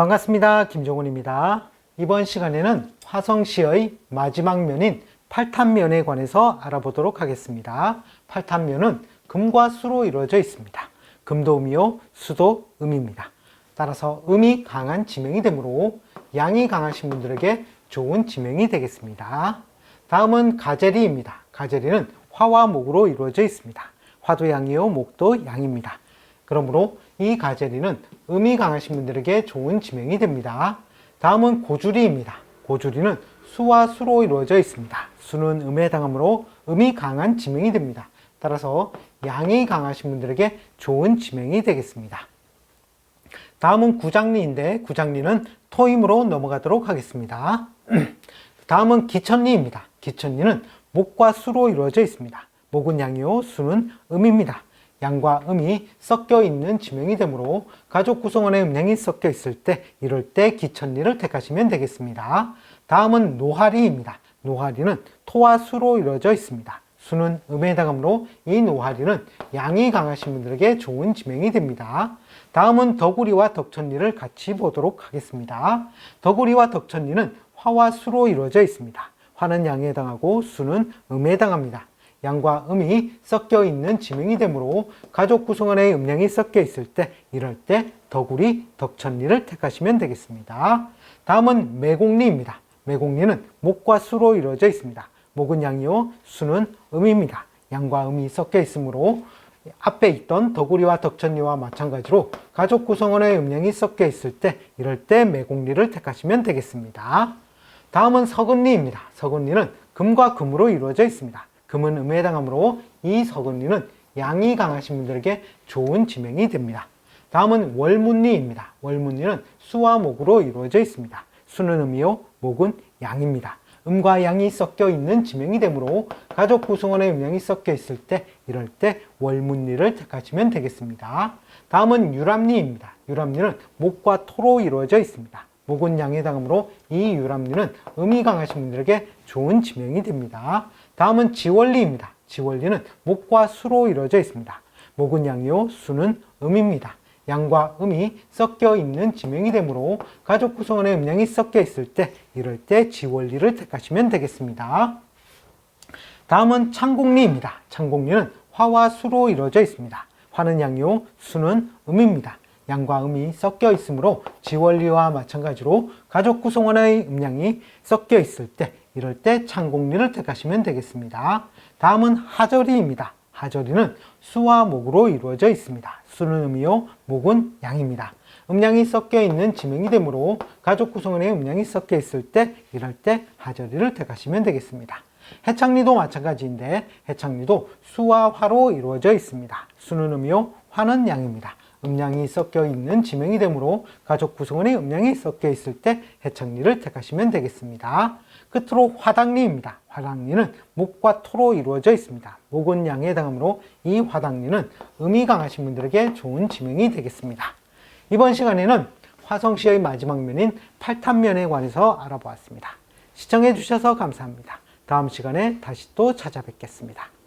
반갑습니다. 김종훈입니다. 이번 시간에는 화성시의 마지막 면인 팔탄면에 관해서 알아보도록 하겠습니다. 팔탄면은 금과 수로 이루어져 있습니다. 금도 음이요, 수도 음입니다. 따라서 음이 강한 지명이 되므로 양이 강하신 분들에게 좋은 지명이 되겠습니다. 다음은 가제리입니다. 가제리는 화와 목으로 이루어져 있습니다. 화도 양이요, 목도 양입니다. 그러므로 이 가제리는 음이 강하신 분들에게 좋은 지명이 됩니다. 다음은 고주리입니다. 고주리는 수와 수로 이루어져 있습니다. 수는 음에 해당하므로 음이 강한 지명이 됩니다. 따라서 양이 강하신 분들에게 좋은 지명이 되겠습니다. 다음은 구장리인데 구장리는 토임으로 넘어가도록 하겠습니다. 다음은 기천리입니다. 기천리는 목과 수로 이루어져 있습니다. 목은 양이요, 수는 음입니다. 양과 음이 섞여 있는 지명이 되므로 가족 구성원의 음양이 섞여 있을 때 이럴 때 기천리를 택하시면 되겠습니다. 다음은 노하리입니다. 노하리는 토와 수로 이루어져 있습니다. 수는 음에 해당하므로 이 노하리는 양이 강하신 분들에게 좋은 지명이 됩니다. 다음은 덕우리와 덕천리를 같이 보도록 하겠습니다. 덕우리와 덕천리는 화와 수로 이루어져 있습니다. 화는 양에 해당하고 수는 음에 해당합니다. 양과 음이 섞여 있는 지명이 되므로 가족 구성원의 음양이 섞여 있을 때 이럴 때 덕우리, 덕천리를 택하시면 되겠습니다. 다음은 매공리입니다. 매공리는 목과 수로 이루어져 있습니다. 목은 양이요, 수는 음입니다. 양과 음이 섞여 있으므로 앞에 있던 덕우리와 덕천리와 마찬가지로 가족 구성원의 음양이 섞여 있을 때 이럴 때 매공리를 택하시면 되겠습니다. 다음은 서금리입니다. 서금리는 금과 금으로 이루어져 있습니다. 금은 음에 해당하므로 이 서금리는 양이 강하신 분들에게 좋은 지명이 됩니다. 다음은 월문리입니다. 월문리는 수와 목으로 이루어져 있습니다. 수는 음이요, 목은 양입니다. 음과 양이 섞여 있는 지명이 되므로 가족 구성원의 음양이 섞여 있을 때 이럴 때 월문리를 택하시면 되겠습니다. 다음은 유람리입니다. 유람리는 목과 토로 이루어져 있습니다. 목은 양에 해당하므로 이 유람리는 음이 강하신 분들에게 좋은 지명이 됩니다. 다음은 지원리입니다. 지원리는 목과 수로 이루어져 있습니다. 목은 양이요, 수는 음입니다. 양과 음이 섞여 있는 지명이 되므로 가족 구성원의 음양이 섞여 있을 때 이럴 때 지원리를 택하시면 되겠습니다. 다음은 창공리입니다. 창공리는 화와 수로 이루어져 있습니다. 화는 양이요, 수는 음입니다. 양과 음이 섞여 있으므로 지원리와 마찬가지로 가족 구성원의 음양이 섞여 있을 때 이럴 때 창공리를 택하시면 되겠습니다. 다음은 하절이입니다. 하절이는 수와 목으로 이루어져 있습니다. 수는 음이요, 목은 양입니다. 음양이 섞여 있는 지명이 되므로 가족 구성원의 음양이 섞여 있을 때 이럴 때 하절이를 택하시면 되겠습니다. 해창리도 마찬가지인데 해창리도 수와 화로 이루어져 있습니다. 수는 음이요, 화는 양입니다. 음양이 섞여 있는 지명이 되므로 가족 구성원의 음양이 섞여 있을 때 해창리를 택하시면 되겠습니다. 끝으로 화당리입니다. 화당리는 목과 토로 이루어져 있습니다. 목은 양에 해당하므로 이 화당리는 음이 강하신 분들에게 좋은 지명이 되겠습니다. 이번 시간에는 화성시의 마지막 면인 팔탄면에 관해서 알아보았습니다. 시청해 주셔서 감사합니다. 다음 시간에 다시 또 찾아뵙겠습니다.